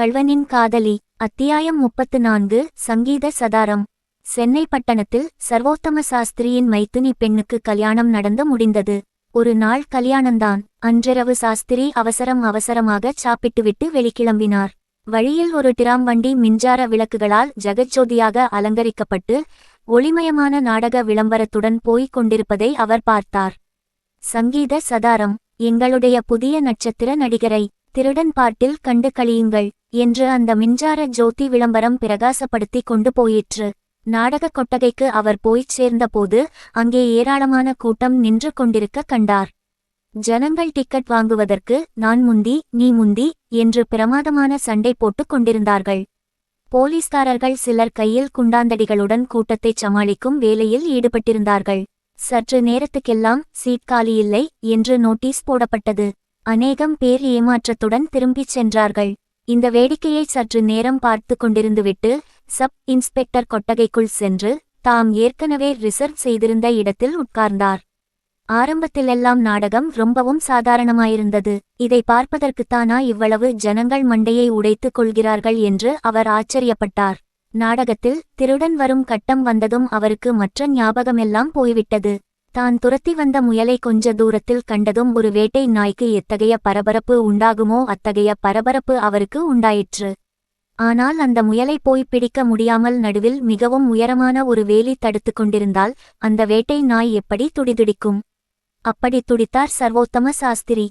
கள்வனின் காதலி அத்தியாயம் முப்பத்து நான்கு சங்கீத சதாரம். சென்னை பட்டணத்தில் சர்வோத்தம சாஸ்திரியின் மைத்துனி பெண்ணுக்கு கல்யாணம் நடந்து முடிந்தது. ஒரு நாள் கல்யாணம்தான் அன்றிரவு சாஸ்திரி அவசரம் அவசரமாக சாப்பிட்டுவிட்டு வெளிக்கிளம்பினார். வழியில் ஒரு டிராம் வண்டி மின்சார விளக்குகளால் ஜெகஜோதியாக அலங்கரிக்கப்பட்டு ஒளிமயமான நாடக விளம்பரத்துடன் போய்க் கொண்டிருப்பதை அவர் பார்த்தார். சங்கீத சதாரம் எங்களுடைய புதிய நட்சத்திர நடிகரை திருடன் பாட்டில் கண்டு கழியுங்கள் என்று அந்த மின்சார ஜோதி விளம்பரம் பிரகாசப்படுத்திக் கொண்டு போயிற்று. நாடகக் கொட்டகைக்கு அவர் போய்ச் சேர்ந்தபோது அங்கே ஏராளமான கூட்டம் நின்று கொண்டிருக்க கண்டார். ஜனங்கள் டிக்கெட் வாங்குவதற்கு நான் முந்தி நீ முந்தி என்று பிரமாதமான சண்டை போட்டுக் கொண்டிருந்தார்கள். போலீஸ்காரர்கள் சிலர் கையில் குண்டாந்தடிகளுடன் கூட்டத்தைச் சமாளிக்கும் வேலையில் ஈடுபட்டிருந்தார்கள். சற்று நேரத்துக்கெல்லாம் சீட் காலியில்லை என்று நோட்டீஸ் போடப்பட்டது. அநேகம் பேர் ஏமாற்றத்துடன் திரும்பிச் சென்றார்கள். இந்த வேடிக்கையை சற்று நேரம் பார்த்து கொண்டிருந்துவிட்டு சப் இன்ஸ்பெக்டர் கொட்டகைக்குள் சென்று தாம் ஏற்கனவே ரிசர்வ் செய்திருந்த இடத்தில் உட்கார்ந்தார். ஆரம்பத்திலெல்லாம் நாடகம் ரொம்பவும் சாதாரணமாயிருந்தது. இதை பார்ப்பதற்குத்தானா இவ்வளவு ஜனங்கள் மண்டையை உடைத்துக் கொள்கிறார்கள் என்று அவர் ஆச்சரியப்பட்டார். நாடகத்தில் திருடன் வரும் கட்டம் வந்ததும் அவருக்கு மற்ற ஞாபகமெல்லாம் போய்விட்டது. தான் துரத்தி வந்த முயலை கொஞ்ச தூரத்தில் கண்டதும் ஒரு வேட்டை நாய்க்கு எத்தகைய பரபரப்பு உண்டாகுமோ அத்தகைய பரபரப்பு அவருக்கு உண்டாயிற்று. ஆனால் அந்த முயலை போய் பிடிக்க முடியாமல் நடுவில் மிகவும் உயரமான ஒரு வேலி தடுத்துக் கொண்டிருந்தால் அந்த வேட்டை நாய் எப்படி துடிதுடிக்கும்? அப்படி துடித்தார் சர்வோத்தம சாஸ்திரி.